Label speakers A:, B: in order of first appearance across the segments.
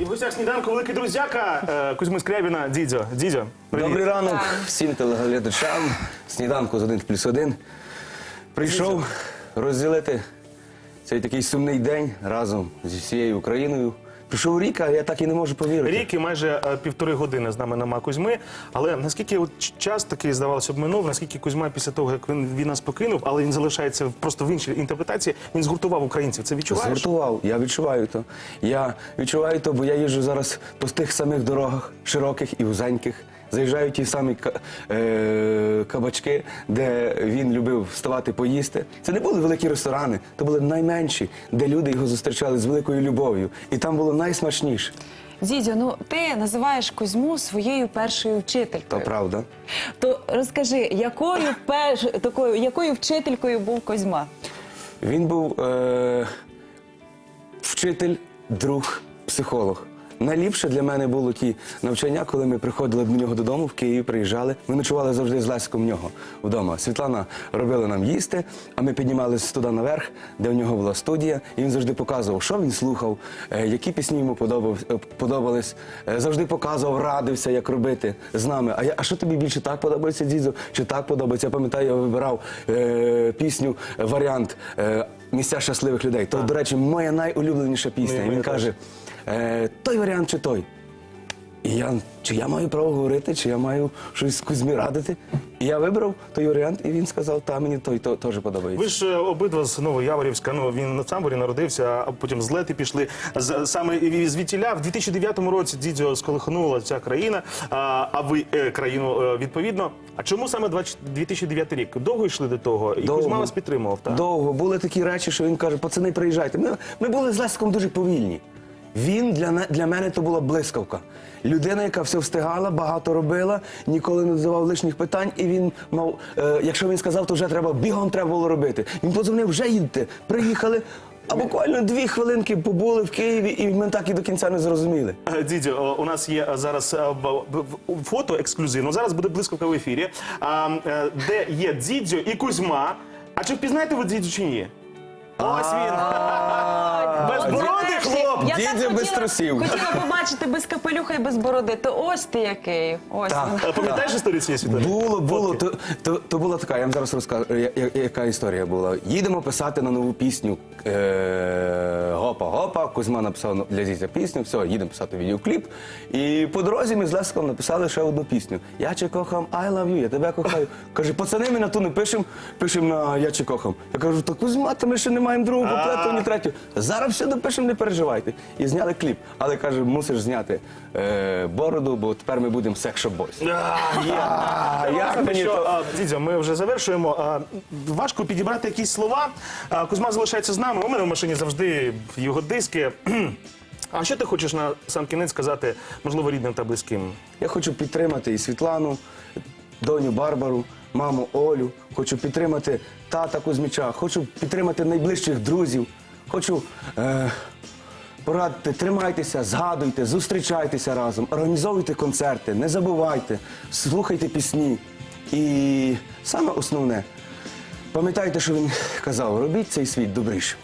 A: І в гостях сніданку великий друзяка е, Кузьми Скрябіна, Дідзьо. Дідзьо, привіт.
B: Добрий ранок всім телеглядачам. Сніданку з 1 плюс 1. Прийшов розділити цей такий сумний день разом зі всією Україною. Прийшов рік, а я так і не можу повірити.
A: Рік і майже е, півтори години з нами нема Кузьми. Але наскільки от ч- час такий, здавалося б, минув, наскільки Кузьма після того, як він, він нас покинув, але він залишається в- просто в іншій інтерпретації, він згуртував українців. Це відчуваєш?
B: Згуртував, я відчуваю то. Я відчуваю то, бо я їжджу зараз по тих самих дорогах, широких і вузеньких. Заїжджаю в ті самі е, кабачки, де він любив вставати поїсти. Це не були великі ресторани, то були найменші, де люди його зустрічали з великою любов'ю. І там було найсмачніше.
C: Дідьо, ну ти називаєш Кузьму своєю першою
B: То
C: вчителькою.
B: правда.
C: То розкажи, якою перш такою, якою вчителькою був Кузьма?
B: Він був е, вчитель, друг, психолог. Найліпше для мене було ті навчання, коли ми приходили до нього додому в Київ, приїжджали. Ми ночували завжди з Леськом в нього вдома. Світлана робила нам їсти, а ми піднімалися туди наверх, де в нього була студія, і він завжди показував, що він слухав, е, які пісні йому е, подобались. Е, Завжди показував, радився, як робити з нами. А я, а що тобі більше так подобається, дідзо, чи так подобається? Я пам'ятаю, я вибирав е, пісню, варіант е, місця щасливих людей. То, до речі, моя найулюбленіша пісня.
A: І
B: він каже: е, той варіант чи той. І я, чи я маю право говорити, чи я маю щось Кузьмі радити. І я вибрав той варіант, і він сказав, та мені той то, теж подобається.
A: Ви ж е, обидва з Новояворівська, ну він на Самборі народився, а потім з Лети пішли. З, саме звідтіля в 2009 році дідьо сколихнула ця країна, а, а ви е, країну е, відповідно. А чому саме 20 2009 рік? Довго йшли до того? І
B: Довго.
A: Кузьма вас підтримував, так?
B: Довго були такі речі, що він каже: пацани, приїжджайте. Ми, ми були з Леском дуже повільні. Він для, для мене то була блискавка. Людина, яка все встигала, багато робила, ніколи не задавав лишніх питань, і він мав, е, якщо він сказав, то вже треба бігом треба було робити. Він подзвонив, вже їдьте, приїхали. А буквально дві хвилинки побули в Києві, і ми так і до кінця не зрозуміли.
A: Е, Дідьо, о, у нас є е, зараз е, фото ексклюзивно. Зараз буде блискавка в ефірі, е, де є Дідьо і Кузьма. А чи впізнаєте ви Дідю чи ні? Ось він. Безбородий
C: Нарешті,
A: хлоп.
C: Я так
B: без
C: хотіла-
B: трусів.
C: Хотіла побачити без капелюха і без бороди. То ось ти який. Ось.
B: Так.
C: він.
A: Е, Пам'ятаєш історію цієї світу?
B: Було, було. То, то, то була така, я вам зараз розкажу, я- я- яка історія була. Їдемо писати на нову пісню е, Гопа Гопа. Кузьма написав для дітя пісню, все, їдемо писати відеокліп. І по дорозі ми з Леском написали ще одну пісню. Я чи кохам, I love you, я тебе кохаю. Каже, пацани, ми на ту не пишемо, пишемо на Я чи кохам. Я кажу, та Кузьма, та ми ще не маємо другого куплету, ні третього. Зараз все допишемо, не переживайте. І зняли кліп. Але каже, мусиш зняти е, бороду, бо тепер ми будемо секшо бойс. Як мені то-
A: а, ми вже завершуємо. А, Важко підібрати якісь слова. А, Кузьма залишається з нами. У мене в машині завжди його диски. А що ти хочеш на сам кінець сказати, можливо, рідним та близьким?
B: Я хочу підтримати і Світлану, доню Барбару, маму Олю. Хочу підтримати тата Кузьміча, хочу підтримати найближчих друзів. Хочу е, порадити, тримайтеся, згадуйте, зустрічайтеся разом, організовуйте концерти, не забувайте, слухайте пісні. І саме основне, пам'ятайте, що він казав, робіть цей світ добрішим.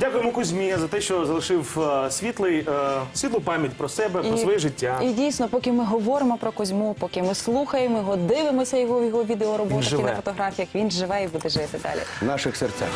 A: Дякуємо Кузьмі за те, що залишив е, світлий, е, світлу пам'ять про себе, про своє життя.
C: І дійсно, поки ми говоримо про Кузьму, поки ми слухаємо його, дивимося його в його
A: Він
C: відеороботах і
A: живе.
C: на фотографіях, він живе і буде жити далі.
B: В наших серцях.